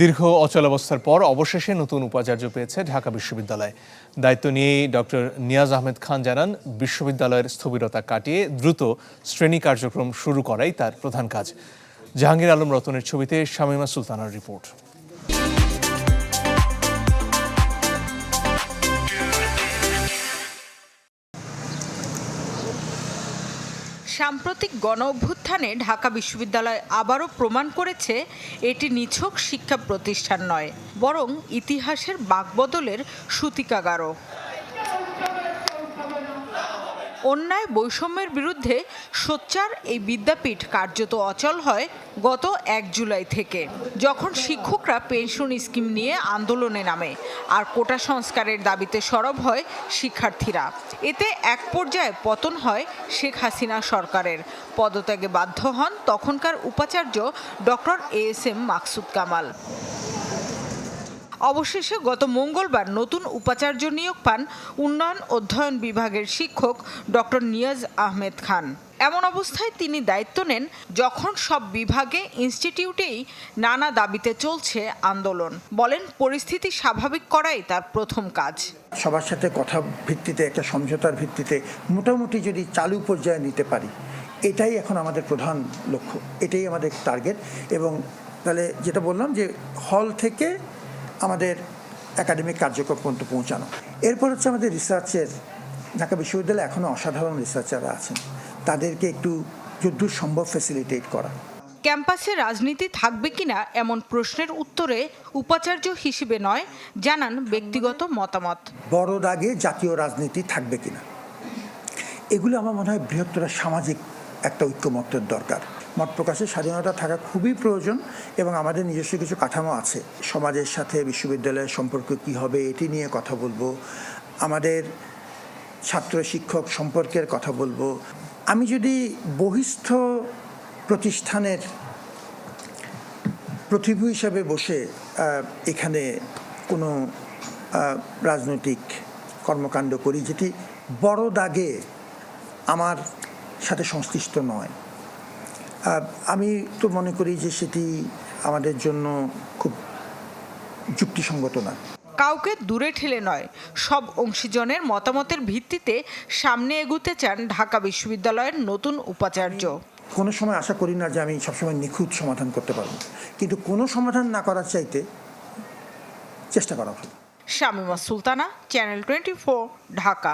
দীর্ঘ অচলাবস্থার পর অবশেষে নতুন উপাচার্য পেয়েছে ঢাকা বিশ্ববিদ্যালয়। দায়িত্ব নিয়েই ডক্টর নিয়াজ আহমেদ খান জানান, বিশ্ববিদ্যালয়ের স্থবিরতা কাটিয়ে দ্রুত শ্রেণি কার্যক্রম শুরু করাই তার প্রধান কাজ। জাহাঙ্গীর আলম রতনের ছবিতে শামীমা সুলতানার রিপোর্ট। সাম্প্রতিক গণ অভ্যুত্থানে ঢাকা বিশ্ববিদ্যালয় আবারও প্রমাণ করেছে এটি নিছক শিক্ষা প্রতিষ্ঠান নয়, বরং ইতিহাসের বাকবদলের সূতিকাগারও। অন্যায় বৈষম্যের বিরুদ্ধে সোচ্চার এই বিদ্যাপীঠ কার্যত অচল হয় গত এক জুলাই থেকে। যখন শিক্ষকরা পেনশন স্কিম নিয়ে আন্দোলনে নামে আর কোটা সংস্কারের দাবিতে সরব হয় শিক্ষার্থীরা। এতে এক পর্যায়ে পতন হয় শেখ হাসিনা সরকারের। পদত্যাগে বাধ্য হন তখনকার উপাচার্য doctor A S M Maqsud Kamal. অবশেষে গত মঙ্গলবার নতুন উপাচার্য নিয়োগ পান উন্নয়ন অধ্যয়ন বিভাগের শিক্ষক ডক্টর নিয়াজ আহমেদ খান। এমন অবস্থায় তিনি দায়িত্ব নেন যখন সব বিভাগে, ইনস্টিটিউটেই নানা দাবিতে চলছে আন্দোলন। বলেন, পরিস্থিতি স্বাভাবিক করাই তার প্রথম কাজ। সবার সাথে কথা ভিত্তিতে, একটা সমঝোতার ভিত্তিতে মোটামুটি যদি চালু পর্যায়ে নিতে পারি, এটাই এখন আমাদের প্রধান লক্ষ্য, এটাই আমাদের টার্গেট এবং তাহলে যেটা বললাম যে হল থেকে আমাদের একাডেমিক কার্যক্রম পর্যন্ত পৌঁছানো। এরপর হচ্ছে আমাদের রিসার্চের ঢাকা বিশ্ববিদ্যালয়ে এখনও অসাধারণ রিসার্চাররা আছেন। তাদেরকে একটু যদ্দূর সম্ভব ফ্যাসিলিটেট করা। ক্যাম্পাসে রাজনীতি থাকবে কিনা এমন প্রশ্নের উত্তরে উপাচার্য হিসেবে নয় জানান ব্যক্তিগত মতামত। বড় দাগে জাতীয় রাজনীতি থাকবে কিনা? এগুলো আমার মনে হয় বৃহত্তর সামাজিক একটা ঐক্যমত্যের দরকার। মত প্রকাশের স্বাধীনতা থাকা খুবই প্রয়োজন এবং আমাদের নিজস্ব কিছু কাঠামো আছে। সমাজের সাথে বিশ্ববিদ্যালয়ের সম্পর্ক কি হবে, এটি নিয়ে কথা বলব। আমাদের ছাত্র শিক্ষক সম্পর্কের কথা বলব। আমি যদি বহিস্থ প্রতিষ্ঠানের প্রতিভু হিসাবে বসে এখানে কোনো রাজনৈতিক কর্মকাণ্ড করি, যেটি বড় দাগে আমার সাথে সংশ্লিষ্ট নয়। আমি তো মনে করি যে সেটি আমাদের জন্য খুব যুক্তিসঙ্গত না। কাউকে দূরে ঠেলে নয় সব অংশীজনের মতামতের ভিত্তিতে সামনে এগুতে চান ঢাকা বিশ্ববিদ্যালয়ের নতুন উপাচার্য। কোনো সময় আশা করি না যে আমি সবসময় নিখুঁত সমাধান করতে পারব কিন্তু কোনো সমাধান না করার চাইতে চেষ্টা করা ভালো শামিমা সুলতানা চ্যানেল টোয়েন্টি ঢাকা।